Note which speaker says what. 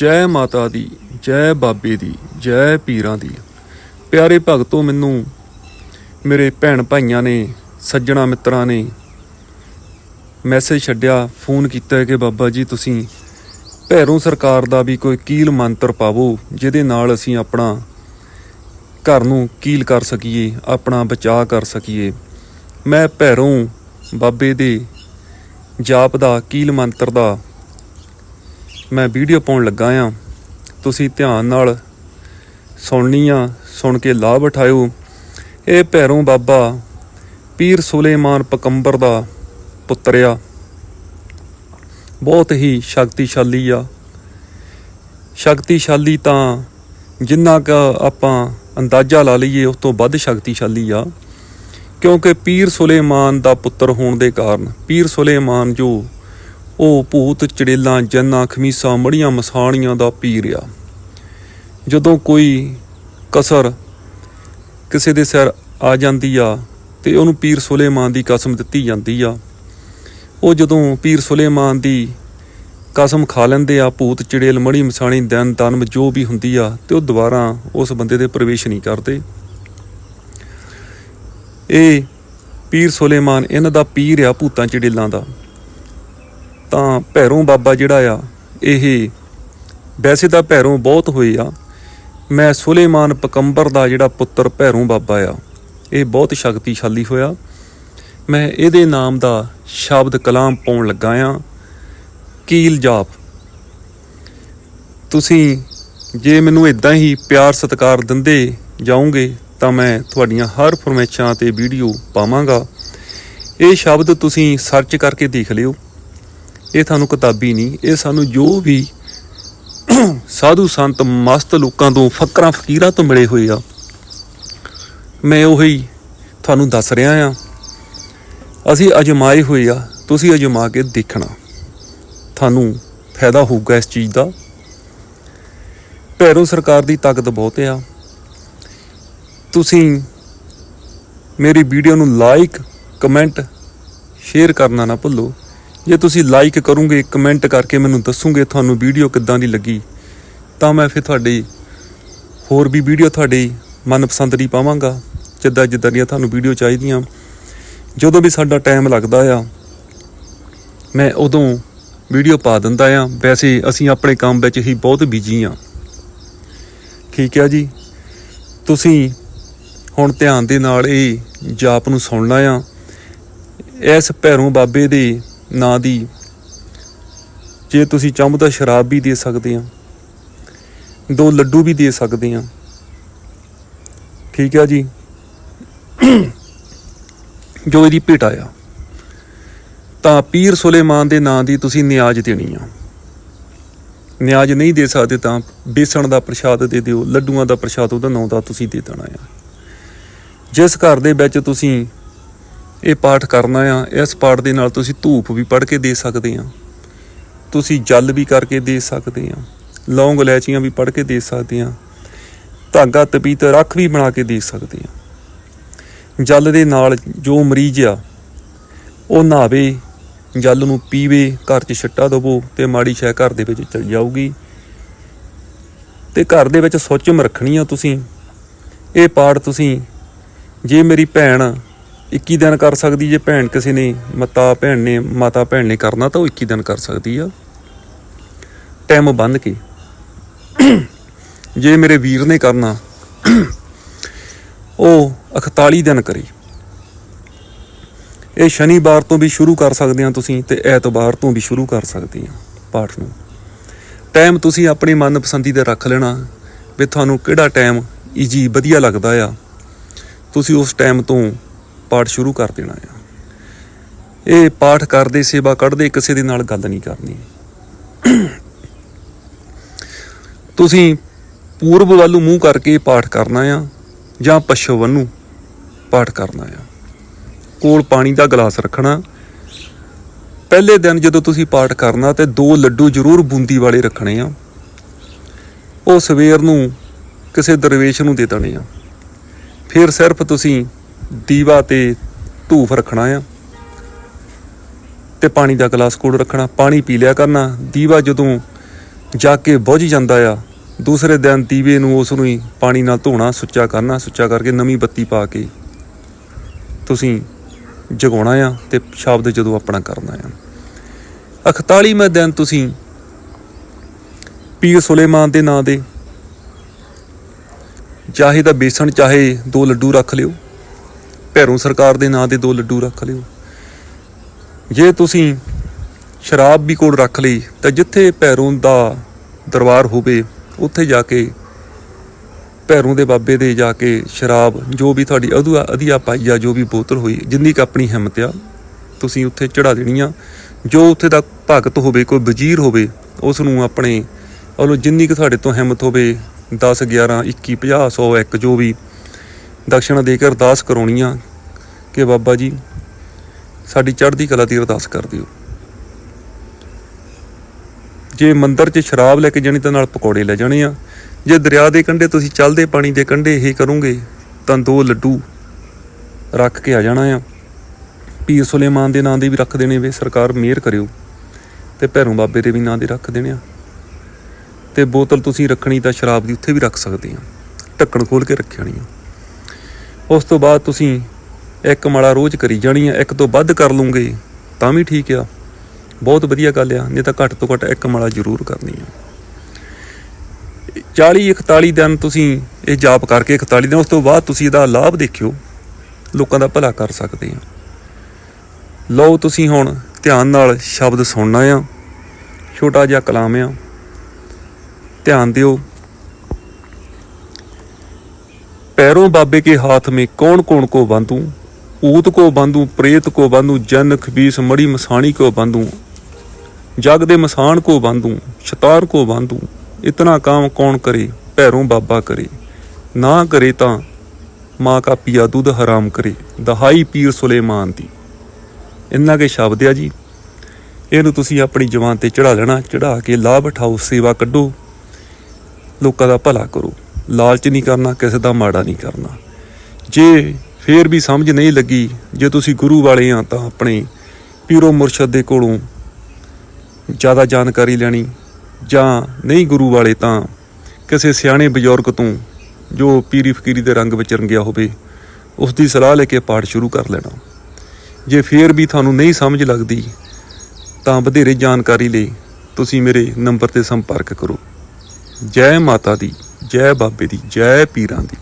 Speaker 1: ਜੈ ਮਾਤਾ ਦੀ, ਜੈ ਬਾਬੇ ਦੀ, ਜੈ ਪੀਰਾਂ ਦੀ। ਪਿਆਰੇ ਭਗਤੋ, ਮੈਨੂੰ ਮੇਰੇ ਭੈਣ ਭਾਈਆਂ ਨੇ, ਸੱਜਣਾ ਮਿੱਤਰਾਂ ਨੇ ਮੈਸੇਜ ਛੱਡਿਆ ਫੋਨ ਕੀਤਾ ਕਿ ਬਾਬਾ ਜੀ, ਤੁਸੀਂ ਭੈਰੋਂ ਸਰਕਾਰ ਦਾ ਵੀ ਕੋਈ ਕੀਲ ਮੰਤਰ ਪਾਵੋ, ਜਿਹਦੇ ਨਾਲ ਅਸੀਂ ਆਪਣਾ ਘਰ ਨੂੰ ਕੀਲ ਕਰ ਸਕੀਏ, ਆਪਣਾ ਬਚਾਅ ਕਰ ਸਕੀਏ। ਮੈਂ ਭੈਰੋਂ ਬਾਬੇ ਦੇ ਜਾਪ ਦਾ, ਕੀਲ ਮੰਤਰ ਦਾ ਮੈਂ ਵੀਡੀਓ ਪਾਉਣ ਲੱਗਾ ਆ। ਤੁਸੀਂ ਧਿਆਨ ਨਾਲ ਸੁਣਨੀ ਆ ਸੁਣ ਕੇ ਲਾਭ ਉਠਾਇਓ। ਇਹ ਭੈਰੋਂ ਬਾਬਾ ਪੀਰ ਸੁਲੇਮਾਨ ਪਕੰਬਰ ਦਾ ਪੁੱਤਰ ਆ। ਬਹੁਤ ਹੀ ਸ਼ਕਤੀਸ਼ਾਲੀ ਆ। ਸ਼ਕਤੀਸ਼ਾਲੀ ਤਾਂ ਜਿੰਨਾ ਕ ਆਪਾਂ ਅੰਦਾਜ਼ਾ ਲਾ ਲਈਏ, ਉਸ ਤੋਂ ਵੱਧ ਸ਼ਕਤੀਸ਼ਾਲੀ ਆ। ਕਿਉਂਕਿ ਪੀਰ ਸੁਲੇਮਾਨ ਦਾ ਪੁੱਤਰ ਹੋਣ ਦੇ ਕਾਰਨ, ਪੀਰ ਸੁਲੇਮਾਨ ਜੋ ਉਹ ਭੂਤ ਚੜੇਲਾਂ, ਜੰਨਾ, ਖਮੀਸਾਂ, ਮੜੀਆਂ ਮਸਾਣੀਆਂ ਦਾ ਪੀਰ ਆ। ਜਦੋਂ ਕੋਈ ਕਸਰ ਕਿਸੇ ਦੇ ਸਿਰ ਆ ਜਾਂਦੀ ਆ ਤੇ ਉਹਨੂੰ ਪੀਰ ਸੁਲੇਮਾਨ ਦੀ ਕਸਮ ਦਿੱਤੀ ਜਾਂਦੀ ਆ, ਉਹ ਜਦੋਂ ਪੀਰ ਸੁਲੇਮਾਨ ਦੀ ਕਸਮ ਖਾ ਲੈਂਦੇ ਆ, ਭੂਤ, ਚੜੇਲ, ਮੜੀ, ਮਸਾਣੀ, ਦਨ ਤਨਮ ਜੋ ਵੀ ਹੁੰਦੀ ਆ, ਤੇ ਉਹ ਦੁਬਾਰਾ ਉਸ ਬੰਦੇ ਦੇ ਪ੍ਰਵੇਸ਼ ਨਹੀਂ ਕਰਦੇ। ਇਹ ਪੀਰ ਸੁਲੇਮਾਨ ਇਹਨਾਂ ਦਾ ਪੀਰ ਆ ਭੂਤਾਂ, ਚੜੇਲਾਂ ਦਾ। ਤਾਂ ਭੈਰੋਂ ਬਾਬਾ ਜਿਹੜਾ ਆ, ਇਹ ਵੈਸੇ ਤਾਂ ਭੈਰੋਂ ਬਹੁਤ ਹੋਏ ਆ। ਮੈਂ ਸੁਲੇਮਾਨ ਪਕੰਬਰ ਦਾ ਜਿਹੜਾ ਪੁੱਤਰ ਭੈਰੋਂ ਬਾਬਾ ਆ, ਇਹ ਬਹੁਤ ਸ਼ਕਤੀਸ਼ਾਲੀ ਹੋਇਆ। ਮੈਂ ਇਹਦੇ ਨਾਮ ਦਾ ਸ਼ਬਦ ਕਲਾਮ ਪਾਉਣ ਲੱਗਾ ਆ, ਕੀਲ ਜਾਪ। ਤੁਸੀਂ ਜੇ ਮੈਨੂੰ ਇਦਾਂ ਹੀ ਪਿਆਰ ਸਤਿਕਾਰ ਦਿੰਦੇ ਜਾਓਗੇ, ਤਾਂ ਮੈਂ ਤੁਹਾਡੀਆਂ ਹਰ ਫਰਮੈਸ਼ਾਂ ਤੇ ਵੀਡੀਓ ਪਾਵਾਂਗਾ। ਇਹ ਸ਼ਬਦ ਤੁਸੀਂ ਸਰਚ ਕਰਕੇ ਦੇਖ ਲਿਓ। ਇਹ ਤੁਹਾਨੂੰ ਕਿਤਾਬੀ ਨਹੀਂ, ਇਹ ਸਾਨੂੰ ਜੋ ਵੀ ਸਾਧੂ ਸੰਤ, ਮਸਤ ਲੋਕਾਂ ਤੋਂ, ਫਕਰਾਂ, ਫਕੀਰਾਂ ਤੋਂ ਮਿਲੇ ਹੋਏ ਆ। ਮੈਂ ਉਹੀ ਤੁਹਾਨੂੰ ਦੱਸ ਰਿਹਾ ਆ। ਅਸੀਂ ਅਜਮਾਏ ਹੋਏ ਆ, ਤੁਸੀਂ ਅਜਮਾ ਕੇ ਦੇਖਣਾ। ਤੁਹਾਨੂੰ ਫਾਇਦਾ ਹੋਊਗਾ ਇਸ ਚੀਜ਼ ਦਾ। ਭੈਰੋ ਸਰਕਾਰ ਦੀ ਤਾਕਤ ਬਹੁਤ ਆ। ਤੁਸੀਂ ਮੇਰੀ ਵੀਡੀਓ ਨੂੰ ਲਾਈਕ ਕਮੈਂਟ ਸ਼ੇਅਰ ਕਰਨਾ ਨਾ ਭੁੱਲੋ। ਜੇ ਤੁਸੀਂ ਲਾਈਕ ਕਰੋਗੇ ਕਮੈਂਟ ਕਰਕੇ ਮੈਨੂੰ ਦੱਸੋਗੇ ਤੁਹਾਨੂੰ ਵੀਡੀਓ ਕਿੱਦਾਂ ਦੀ ਲੱਗੀ, ਤਾਂ ਮੈਂ ਫਿਰ ਤੁਹਾਡੀ ਹੋਰ ਵੀ ਵੀਡੀਓ ਤੁਹਾਡੀ ਮਨਪਸੰਦ ਦੀ ਪਾਵਾਂਗਾ, ਜਿੱਦਾਂ ਜਿੱਦਾਂ ਦੀਆਂ ਤੁਹਾਨੂੰ ਵੀਡੀਓ ਚਾਹੀਦੀਆਂ। ਜਦੋਂ ਵੀ ਸਾਡਾ ਟਾਈਮ ਲੱਗਦਾ ਆ, ਮੈਂ ਉਦੋਂ ਵੀਡੀਓ ਪਾ ਦਿੰਦਾ ਆ। ਵੈਸੇ ਅਸੀਂ ਆਪਣੇ ਕੰਮ ਵਿੱਚ ਹੀ ਬਹੁਤ ਬਿਜ਼ੀ ਆ। ਠੀਕ ਹੈ ਜੀ। ਤੁਸੀਂ ਹੁਣ ਧਿਆਨ ਦੇ ਨਾਲ ਇਹ ਜਾਪ ਨੂੰ ਸੁਣਨਾ ਆ। ਇਸ ਭੈਰੋਂ ਬਾਬੇ ਦੇ ਨਾਂ ਦੀ। ਜੇ ਤੁਸੀਂ ਚਾਹੋ ਤਾਂ ਸ਼ਰਾਬ ਵੀ ਦੇ ਸਕਦੇ ਆ, ਦੋ ਲੱਡੂ ਵੀ ਦੇ ਸਕਦੇ ਆ। ਠੀਕ ਹੈ ਜੀ। ਜੋ ਇਹਦੀ ਭੇਟਾ ਆ ਤਾਂ ਪੀਰ ਸੁਲੇਮਾਨ ਦੇ ਨਾਂ ਦੀ ਤੁਸੀਂ ਨਿਆਜ਼ ਦੇਣੀ ਆ। ਨਿਆਜ਼ ਨਹੀਂ ਦੇ ਸਕਦੇ ਤਾਂ ਬੇਸਣ ਦਾ ਪ੍ਰਸ਼ਾਦ ਦੇ ਦਿਓ, ਲੱਡੂਆਂ ਦਾ ਪ੍ਰਸ਼ਾਦ ਉਹਦਾ ਨਾਂ ਦਾ ਤੁਸੀਂ ਦੇ ਦੇਣਾ ਆ। ਜਿਸ ਘਰ ਦੇ ਵਿੱਚ ਤੁਸੀਂ ਇਹ ਪਾਠ ਕਰਨਾ ਆ, ਇਸ ਪਾਠ ਦੇ ਨਾਲ ਤੁਸੀਂ ਧੂਪ ਵੀ ਪੜ ਕੇ ਦੇ ਸਕਦੇ ਆ। ਤੁਸੀਂ ਜਲ ਵੀ ਕਰਕੇ ਦੇ ਸਕਦੇ ਆ, ਲੌਂਗ ਇਲਾਇਚੀਆਂ ਵੀ ਪੜ ਕੇ ਦੇ ਸਕਦੇ ਆ, ਧਾਗਾ ਤਪੀਤ ਰੱਖ ਵੀ ਬਣਾ ਕੇ ਦੇ ਸਕਦੇ ਆ। ਜਲ ਦੇ ਨਾਲ ਜੋ ਮਰੀਜ਼ ਆ, ਉਹ ਨਹਾਵੇ, ਜਲ ਨੂੰ ਪੀਵੇ, ਘਰ 'ਚ ਛੱਟਾ ਦਵੋ ਤੇ ਮਾੜੀ ਸ਼ੈ ਘਰ ਦੇ ਵਿੱਚ ਚਲ ਜਾਊਗੀ। ਤੇ ਘਰ ਦੇ ਵਿੱਚ ਸੁੱਚਮ ਰੱਖਣੀ ਆ ਤੁਸੀਂ। ਇਹ ਪਾਠ ਤੁਸੀਂ, ਜੇ ਮੇਰੀ ਭੈਣ 21 ਦਿਨ ਕਰ ਸਕਦੀ ਜੇ ਭੈਣ ਕਿਸੇ ਨੇ, ਮਤਾ ਭੈਣ ਨੇ, ਮਾਤਾ ਭੈਣ ਨੇ ਕਰਨਾ ਤਾਂ ਉਹ 21 ਦਿਨ ਕਰ ਸਕਦੀ ਆ। ਟਾਈਮ ਬੰਨ ਕੇ। ਜੇ ਮੇਰੇ ਵੀਰ ਨੇ ਕਰਨਾ, ਉਹ 41 ਦਿਨ ਕਰੇ। ਇਹ ਸ਼ਨੀਵਾਰ ਤੋਂ ਵੀ ਸ਼ੁਰੂ ਕਰ ਸਕਦੇ ਆ ਤੁਸੀਂ ਤੇ ਐਤਵਾਰ ਤੋਂ ਵੀ ਸ਼ੁਰੂ ਕਰ ਸਕਦੇ ਆ ਪਾਠ ਨੂੰ। ਟਾਈਮ ਤੁਸੀਂ ਆਪਣੀ ਮਨਪਸੰਦੀ ਦਾ ਰੱਖ ਲੈਣਾ ਵੀ ਤੁਹਾਨੂੰ ਕਿਹੜਾ ਟਾਈਮ ਈਜੀ ਵਧੀਆ ਲੱਗਦਾ ਆ। ਤੁਸੀਂ ਉਸ ਟਾਈਮ ਤੋਂ ਪਾਠ ਸ਼ੁਰੂ ਕਰ ਦੇਣਾ ਆ। ਇਹ ਪਾਠ ਕਰਦੇ, ਸੇਵਾ ਕੱਢਦੇ, ਕਿਸੇ ਦੇ ਨਾਲ ਗੱਲ ਨਹੀਂ ਕਰਨੀ। ਤੁਸੀਂ ਪੂਰਬ ਵੱਲ ਨੂੰ ਮੂੰਹ ਕਰਕੇ ਪਾਠ ਕਰਨਾ ਆ ਜਾਂ ਪੱਛਮ ਵੱਲ ਨੂੰ ਪਾਠ ਕਰਨਾ ਆ। ਕੋਲ ਪਾਣੀ ਦਾ ਗਲਾਸ ਰੱਖਣਾ। ਪਹਿਲੇ ਦਿਨ ਜਦੋਂ ਤੁਸੀਂ ਪਾਠ ਕਰਨਾ ਤੇ ਦੋ ਲੱਡੂ ਜ਼ਰੂਰ ਬੂੰਦੀ ਵਾਲੇ ਰੱਖਣੇ ਆ। ਉਹ ਸਵੇਰ ਨੂੰ ਕਿਸੇ ਦਰਵੇਸ਼ ਨੂੰ ਦੇ ਦੇਣੇ ਆ। ਫਿਰ ਸਿਰਫ ਤੁਸੀਂ ਦੀਵਾ ਤੇ ਧੂਫ ਰੱਖਣਾ ਆ ਤੇ ਪਾਣੀ ਦਾ ਗਲਾਸ ਕੋਲ ਰੱਖਣਾ, ਪਾਣੀ ਪੀ ਲਿਆ ਕਰਨਾ। ਦੀਵਾ ਜਦੋਂ ਜਾ ਕੇ ਬੁੱਝ ਜਾਂਦਾ ਆ, ਦੂਸਰੇ ਦਿਨ ਦੀਵੇ ਨੂੰ ਉਸ ਨੂੰ ਹੀ ਪਾਣੀ ਨਾਲ ਧੋਣਾ, ਸੁੱਚਾ ਕਰਨਾ, ਸੁੱਚਾ ਕਰਕੇ ਨਵੀਂ ਬੱਤੀ ਪਾ ਕੇ ਤੁਸੀਂ ਜਗਾਉਣਾ ਆ ਤੇ ਸ਼ਬਦ ਜਦੋਂ ਆਪਣਾ ਕਰਨਾ ਆ। 41ਵੇਂ ਦਿਨ ਤੁਸੀਂ ਪੀਰ ਸੁਲੇਮਾਨ ਦੇ ਨਾਂ ਦੇ ਚਾਹੇ ਤਾਂ ਬੇਸਣ, ਚਾਹੇ ਦੋ ਲੱਡੂ ਰੱਖ ਲਿਓ। ਭੈਰੋਂ ਸਰਕਾਰ ਦੇ ਨਾਂ ਦੇ ਦੋ ਲੱਡੂ ਰੱਖ ਲਿਓ। ਜੇ ਤੁਸੀਂ ਸ਼ਰਾਬ ਵੀ ਕੋਲ ਰੱਖ ਲਈ, ਤਾਂ ਜਿੱਥੇ ਭੈਰੋਂ ਦਾ ਦਰਬਾਰ ਹੋਵੇ, ਉੱਥੇ ਜਾ ਕੇ ਭੈਰੋਂ ਦੇ ਬਾਬੇ ਦੇ ਜਾ ਕੇ ਸ਼ਰਾਬ, ਜੋ ਵੀ ਤੁਹਾਡੀ ਅਧੂਆ, ਅਧੀਆ ਪਾਈ ਆ, ਜੋ ਵੀ ਬੋਤਲ ਹੋਈ, ਜਿੰਨੀ ਕ ਆਪਣੀ ਹਿੰਮਤ ਆ, ਤੁਸੀਂ ਉੱਥੇ ਚੜਾ ਦੇਣੀ ਆ। ਜੋ ਉੱਥੇ ਦਾ ਭਗਤ ਹੋਵੇ, ਕੋਈ ਵਜ਼ੀਰ ਹੋਵੇ, ਉਸ ਨੂੰ ਆਪਣੇ ਉਹਨੂੰ ਜਿੰਨੀ ਕੁ ਤੁਹਾਡੇ ਤੋਂ ਹਿੰਮਤ ਹੋਵੇ 10 11 21 50 100 ਇੱਕ, ਜੋ ਵੀ ਦਕਸ਼ਣਾ ਦੇ ਕੇ ਅਰਦਾਸ ਕਰਾਉਣੀ ਆ ਕਿ ਬਾਬਾ ਜੀ, ਸਾਡੀ ਚੜ੍ਹਦੀ ਕਲਾ ਦੀ ਅਰਦਾਸ ਕਰ ਦਿਓ। ਜੇ ਮੰਦਰ 'ਚ ਸ਼ਰਾਬ ਲੈ ਕੇ ਜਾਣੀ ਤਾਂ ਨਾਲ ਪਕੌੜੇ ਲੈ ਜਾਣੇ ਆ। ਜੇ ਦਰਿਆ ਦੇ ਕੰਢੇ ਤੁਸੀਂ ਚੱਲਦੇ ਪਾਣੀ ਦੇ ਕੰਢੇ ਇਹ ਕਰੋਗੇ, ਤਾਂ ਦੋ ਲੱਡੂ ਰੱਖ ਕੇ ਆ ਜਾਣਾ ਆ। ਪੀਰ ਸੁਲੇਮਾਨ ਦੇ ਨਾਂ ਦੇ ਵੀ ਰੱਖ ਦੇਣੇ ਵੇ, ਸਰਕਾਰ ਮਿਹਰ ਕਰਿਓ। ਤੇ ਭੈਰੋਂ ਬਾਬੇ ਦੇ ਵੀ ਨਾਂ ਦੇ ਰੱਖ ਦੇਣੇ ਆ। ਤੇ ਬੋਤਲ ਤੁਸੀਂ ਰੱਖਣੀ ਤਾਂ ਸ਼ਰਾਬ ਦੀ ਉੱਥੇ ਵੀ ਰੱਖ ਸਕਦੇ ਆ। ਢੱਕਣ ਖੋਲ ਕੇ ਰੱਖਣੀ ਆ। ਉਸ ਤੋਂ ਬਾਅਦ ਤੁਸੀਂ ਇੱਕ ਮਾਲਾ ਰੋਜ਼ ਕਰੀ ਜਾਣੀ ਆ, ਇੱਕ ਤੋਂ ਵੱਧ ਕਰ ਲੂੰਗੇ, ਤਾਂ ਵੀ ਠੀਕ ਆ। ਬਹੁਤ ਵਧੀਆ ਗੱਲ ਆ, ਨਹੀਂ ਤਾਂ ਘੱਟ ਤੋਂ ਘੱਟ ਇੱਕ ਮਾਲਾ ਜ਼ਰੂਰ ਕਰਨੀ ਆ। 40 41 ਦਿਨ ਤੁਸੀਂ ਇਹ ਜਾਪ ਕਰਕੇ 41 ਦਿਨ, ਉਸ ਤੋਂ ਬਾਅਦ ਤੁਸੀਂ ਇਹਦਾ ਲਾਭ ਦੇਖਿਓ। ਲੋਕਾਂ ਦਾ ਭਲਾ ਕਰ ਸਕਦੇ ਆ। ਲਓ ਤੁਸੀਂ ਹੁਣ ਧਿਆਨ ਨਾਲ ਸ਼ਬਦ ਸੁਣਨਾ ਆ, ਛੋਟਾ ਜਿਹਾ ਕਲਾਮ ਆ। ਧਿਆਨ ਦਿਓ। पैरों बाबे के हाथ में कौन कौन को बांधूं ऊत को बांधूं प्रेत को बांधूं जन खबीस मड़ी मसाणी को बांधूं जग दे मसान को बांधूं शतार को बांधूं इतना काम कौन करे पैरों बाबा करे ना करे ता माँ का पिया दूध हराम करे दहाई पीर सुलेमान ਦੀ ਇੰਨਾ ਕੇ ਸ਼ਬਦ ਆ ਜੀ ਇਹਨੂੰ ਤੁਸੀਂ ਆਪਣੀ ਜਵਾਨ ਤੇ ਚੜਾ ਲੈਣਾ ਚੜਾ ਕੇ ਲਾਭ ਉਠਾਓ ਸੇਵਾ ਕੱਢੋ ਲੋਕਾਂ ਦਾ ਭਲਾ ਕਰੋ ਲਾਲਚ ਨਹੀਂ ਕਰਨਾ, ਕਿਸੇ ਦਾ ਮਾੜਾ ਨਹੀਂ ਕਰਨਾ। ਜੇ ਫੇਰ ਵੀ ਸਮਝ ਨਹੀਂ ਲੱਗੀ, ਜੇ ਤੁਸੀਂ ਗੁਰੂ ਵਾਲੇ ਆ ਤਾਂ ਆਪਣੇ ਪੀਰੋ ਮੁਰਸ਼ਦ ਦੇ ਕੋਲੋਂ ਜ਼ਿਆਦਾ ਜਾਣਕਾਰੀ ਲੈਣੀ, ਜਾਂ ਨਹੀਂ ਗੁਰੂ ਵਾਲੇ ਤਾਂ ਕਿਸੇ ਸਿਆਣੇ ਬਜ਼ੁਰਗ ਤੋਂ ਜੋ ਪੀਰੀ ਫਕੀਰੀ ਦੇ ਰੰਗ ਵਿੱਚ ਰੰਗਿਆ ਹੋਵੇ ਉਸ ਦੀ ਸਲਾਹ ਲੈ ਕੇ ਪਾਠ ਸ਼ੁਰੂ ਕਰ ਲੈਣਾ। ਜੇ ਫੇਰ ਵੀ ਤੁਹਾਨੂੰ ਨਹੀਂ ਸਮਝ ਲੱਗਦੀ, ਤਾਂ ਵਧੇਰੇ ਜਾਣਕਾਰੀ ਲਈ ਤੁਸੀਂ ਮੇਰੇ ਨੰਬਰ ਤੇ ਸੰਪਰਕ ਕਰੋ। ਜੈ ਮਾਤਾ ਦੀ। ਜੈ ਬਾਬੇ ਦੀ ਜੈ ਪੀਰਾਂ ਦੀ।